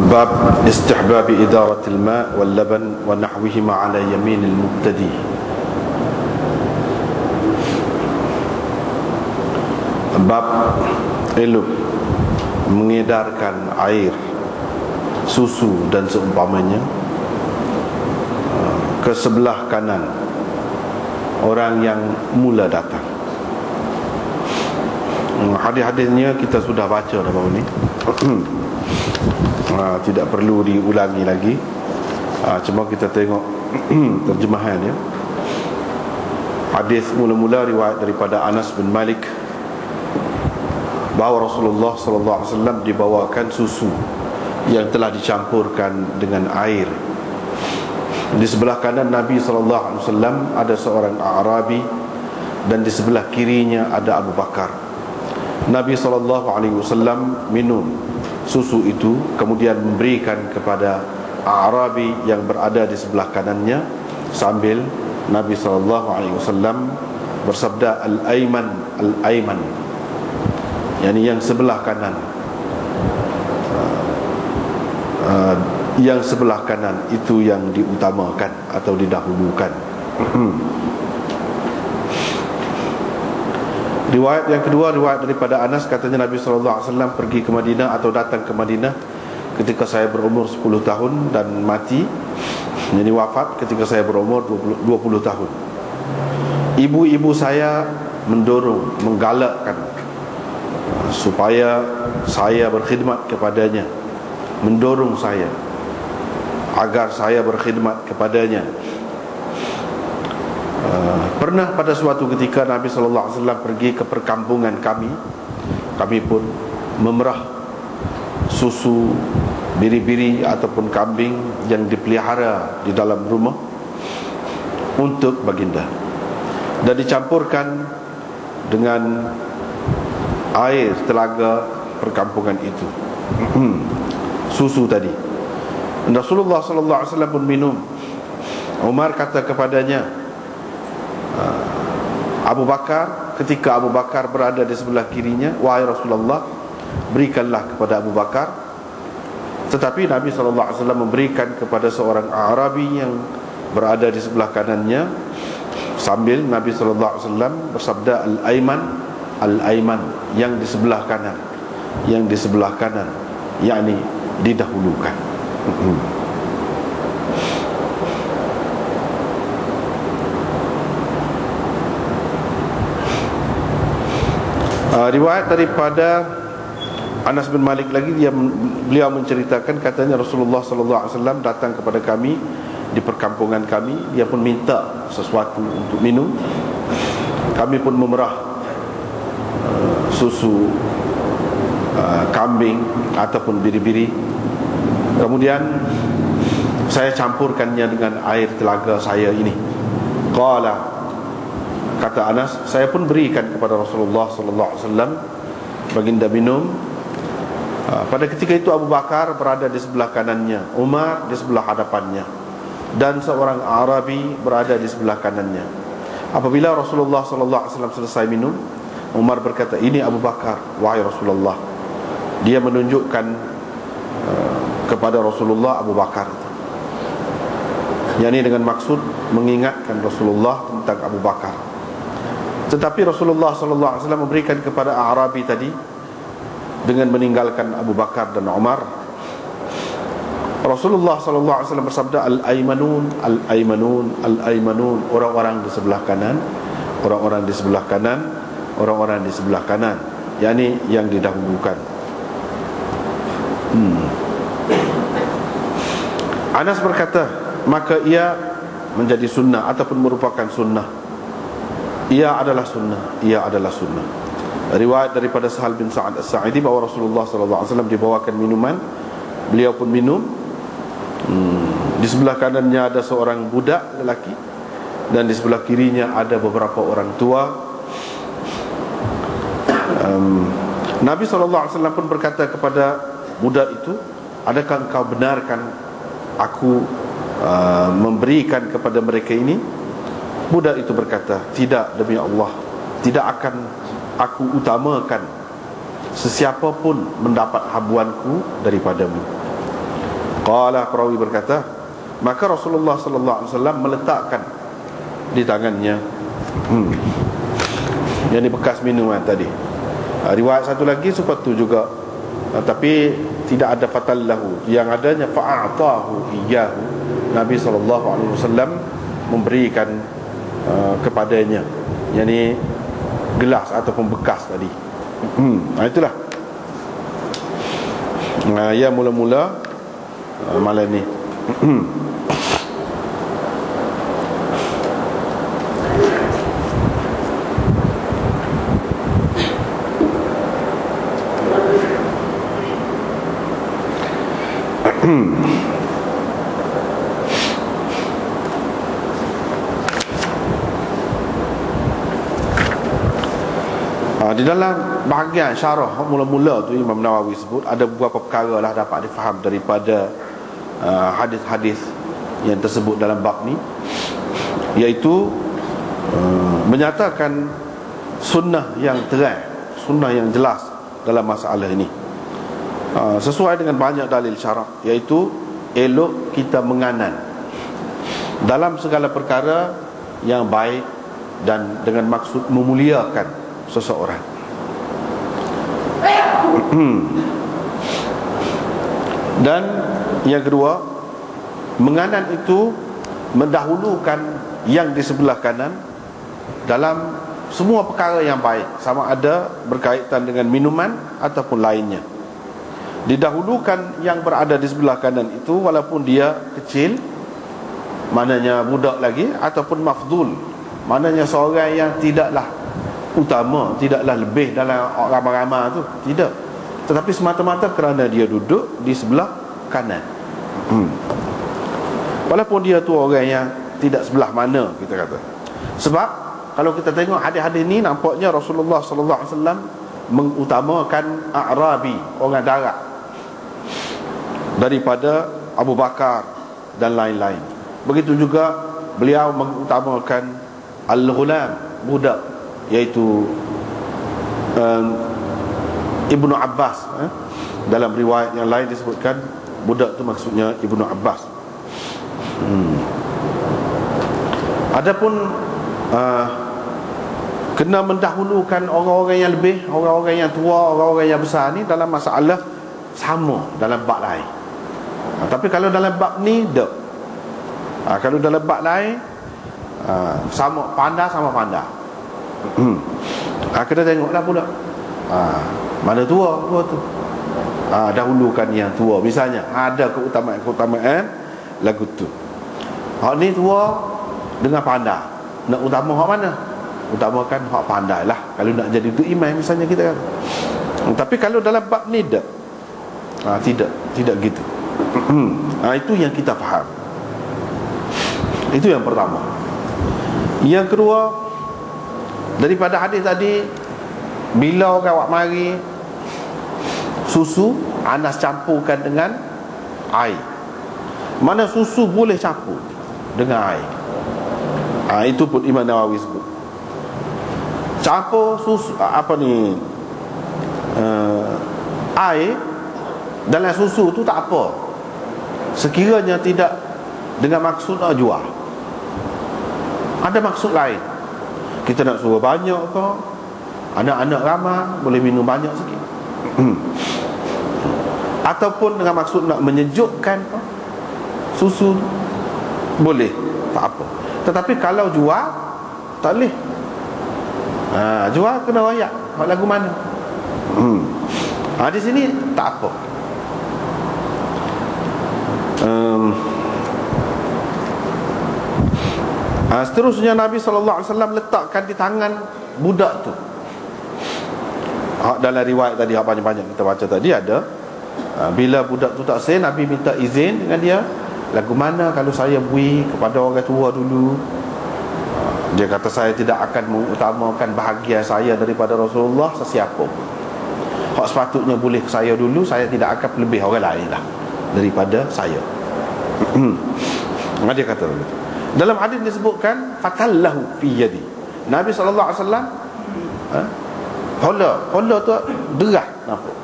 باب استحباب إدارة الماء واللبن ونحوهما على يمين المبتدي Bab elok mengedarkan air susu dan seumpamanya uh, ke sebelah kanan orang yang mula datang. Hmm, hadis-hadisnya kita sudah baca dah baru ni. ha, tidak perlu diulangi lagi. Ha, cuma kita tengok terjemahan ya. Hadis mula-mula riwayat daripada Anas bin Malik bahawa Rasulullah sallallahu alaihi wasallam dibawakan susu yang telah dicampurkan dengan air. Di sebelah kanan Nabi sallallahu alaihi wasallam ada seorang Arabi dan di sebelah kirinya ada Abu Bakar. Nabi sallallahu alaihi wasallam minum susu itu kemudian memberikan kepada Arabi yang berada di sebelah kanannya sambil Nabi sallallahu alaihi wasallam bersabda al-ayman al-ayman. Yakni yang sebelah kanan. Uh, yang sebelah kanan itu yang diutamakan atau didahulukan Riwayat yang kedua riwayat daripada Anas katanya Nabi sallallahu alaihi wasallam pergi ke Madinah atau datang ke Madinah ketika saya berumur 10 tahun dan mati jadi wafat ketika saya berumur 20, 20 tahun. Ibu-ibu saya mendorong, menggalakkan supaya saya berkhidmat kepadanya, mendorong saya agar saya berkhidmat kepadanya pernah pada suatu ketika Nabi sallallahu alaihi wasallam pergi ke perkampungan kami kami pun memerah susu biri-biri ataupun kambing yang dipelihara di dalam rumah untuk baginda. Dan dicampurkan dengan air telaga perkampungan itu. Susu tadi. Rasulullah sallallahu alaihi wasallam pun minum. Umar kata kepadanya Abu Bakar ketika Abu Bakar berada di sebelah kirinya wahai Rasulullah berikanlah kepada Abu Bakar. Tetapi Nabi SAW memberikan kepada seorang Arabi yang berada di sebelah kanannya sambil Nabi SAW bersabda Al-Ayman Al-Ayman yang di sebelah kanan yang di sebelah kanan yakni didahulukan Uh, riwayat daripada Anas bin Malik lagi dia beliau menceritakan katanya Rasulullah sallallahu alaihi wasallam datang kepada kami di perkampungan kami dia pun minta sesuatu untuk minum. Kami pun memerah uh, susu uh, kambing ataupun biri-biri. Kemudian saya campurkannya dengan air telaga saya ini. Qala kata Anas saya pun berikan kepada Rasulullah sallallahu alaihi wasallam baginda minum. Ha, pada ketika itu Abu Bakar berada di sebelah kanannya Umar di sebelah hadapannya dan seorang Arabi berada di sebelah kanannya. Apabila Rasulullah sallallahu alaihi wasallam selesai minum Umar berkata ini Abu Bakar wahai Rasulullah dia menunjukkan uh, kepada Rasulullah Abu Bakar yang ini dengan maksud mengingatkan Rasulullah tentang Abu Bakar tetapi Rasulullah sallallahu alaihi wasallam memberikan kepada Arabi tadi dengan meninggalkan Abu Bakar dan Umar. Rasulullah sallallahu alaihi wasallam bersabda al-aymanun al-aymanun al-aymanun orang-orang di sebelah kanan, orang-orang di sebelah kanan, orang-orang di sebelah kanan. yakni yang didahulukan. Hmm. Anas berkata, maka ia menjadi sunnah ataupun merupakan sunnah ia adalah sunnah. Ia adalah sunnah. Riwayat daripada Sahal bin Sa'ad As-Sa'idi bahawa Rasulullah sallallahu alaihi wasallam dibawakan minuman. Beliau pun minum. Hmm. di sebelah kanannya ada seorang budak lelaki dan di sebelah kirinya ada beberapa orang tua. Um, Nabi sallallahu alaihi wasallam pun berkata kepada budak itu adakah engkau benarkan aku uh, memberikan kepada mereka ini Budak itu berkata Tidak demi Allah Tidak akan aku utamakan Sesiapa pun mendapat habuanku Daripadamu. Qala perawi berkata Maka Rasulullah sallallahu alaihi wasallam meletakkan di tangannya hmm. Yang ni bekas minuman tadi. Ha, Riwayat satu lagi seperti juga. Ha, Tapi tidak ada fatal lahu. Yang adanya fa'atahu iyahu Nabi sallallahu alaihi wasallam memberikan uh, kepadanya. Yang ni gelas ataupun bekas tadi. Hmm. Itulah. Uh, Ya mula-mula uh, Malam ni di dalam bahagian syarah mula-mula tu Imam Nawawi sebut ada beberapa perkara lah dapat difaham daripada uh, hadis-hadis yang tersebut dalam bab ni. Iaitu uh, menyatakan sunnah yang terang sunnah yang jelas dalam masalah ini. Uh, sesuai dengan banyak dalil syarak iaitu elok kita menganan dalam segala perkara yang baik dan dengan maksud memuliakan seseorang. Dan yang kedua menganan itu mendahulukan yang di sebelah kanan dalam semua perkara yang baik. Sama ada berkaitan dengan minuman ataupun lainnya. Didahulukan yang berada di sebelah kanan itu walaupun dia kecil maknanya budak lagi ataupun mafdul maknanya seorang yang tidaklah utama tidaklah lebih dalam ramai-ramai tu. Tidak. Tetapi semata-mata kerana dia duduk di sebelah kanan. Hmm. walaupun dia tu orang yang tidak sebelah mana kita kata. Sebab kalau kita tengok hadis-hadis ni nampaknya Rasulullah sallallahu alaihi wasallam mengutamakan Arabi orang darat daripada Abu Bakar dan lain-lain. Begitu juga beliau mengutamakan Al-Ghulam budak iaitu um, Ibnu Abbas eh? dalam riwayat yang lain disebutkan budak itu maksudnya Ibnu Abbas hmm. adapun uh, kena mendahulukan orang-orang yang lebih orang-orang yang tua orang-orang yang besar ni dalam masalah sama dalam bab lain ha, tapi kalau dalam bab ni tak ha, kalau dalam bab lain uh, sama pandai sama pandai. Ha, Kena tengoklah pula. Ha, Mana tua? Tua tu. Ha, Dahulukan yang tua. Misalnya ada keutamaan-keutamaan Lagu tu. Hak ni tua Dengan pandai. Nak utama hak mana? Utamakan hak pandai lah. Kalau nak jadi tu imam misalnya kita kan. Tapi kalau dalam bab ni tak ha, Tidak. Tidak gitu. Ha, Itu yang kita faham. Itu yang pertama. Yang kedua Daripada hadis tadi Bila orang awak mari Susu Anas campurkan dengan Air. Mana susu boleh campur? Dengan air. Ha, Itu pun Imam Nawawi sebut. Campur susu Apa ni uh, Air Dalam susu tu tak apa. Sekiranya tidak Dengan maksud nak jual. Ada maksud lain kita nak suruh banyak ke? Anak-anak ramah boleh minum banyak sikit. Hmm. ataupun dengan maksud nak menyejukkan susu boleh tak apa. Tetapi kalau jual tak boleh. Ha, jual kena royak. Lagu mana? Hmm. ha, di sini tak apa ha, Seterusnya Nabi SAW letakkan di tangan budak tu. Ha, Dalam riwayat tadi Apa banyak kita baca tadi ada ha, Bila budak tu tak say Nabi minta izin dengan dia Lagu mana kalau saya bui kepada orang tua dulu? Ha, Dia kata saya tidak akan mengutamakan bahagia saya daripada Rasulullah Sesiapa Hak sepatutnya boleh saya dulu Saya tidak akan lebih orang lain lah Daripada saya. Dia kata begitu dalam hadis disebutkan fatallahu fi yadi. Nabi sallallahu alaihi wasallam ha? Hola, hola tu derah nampak.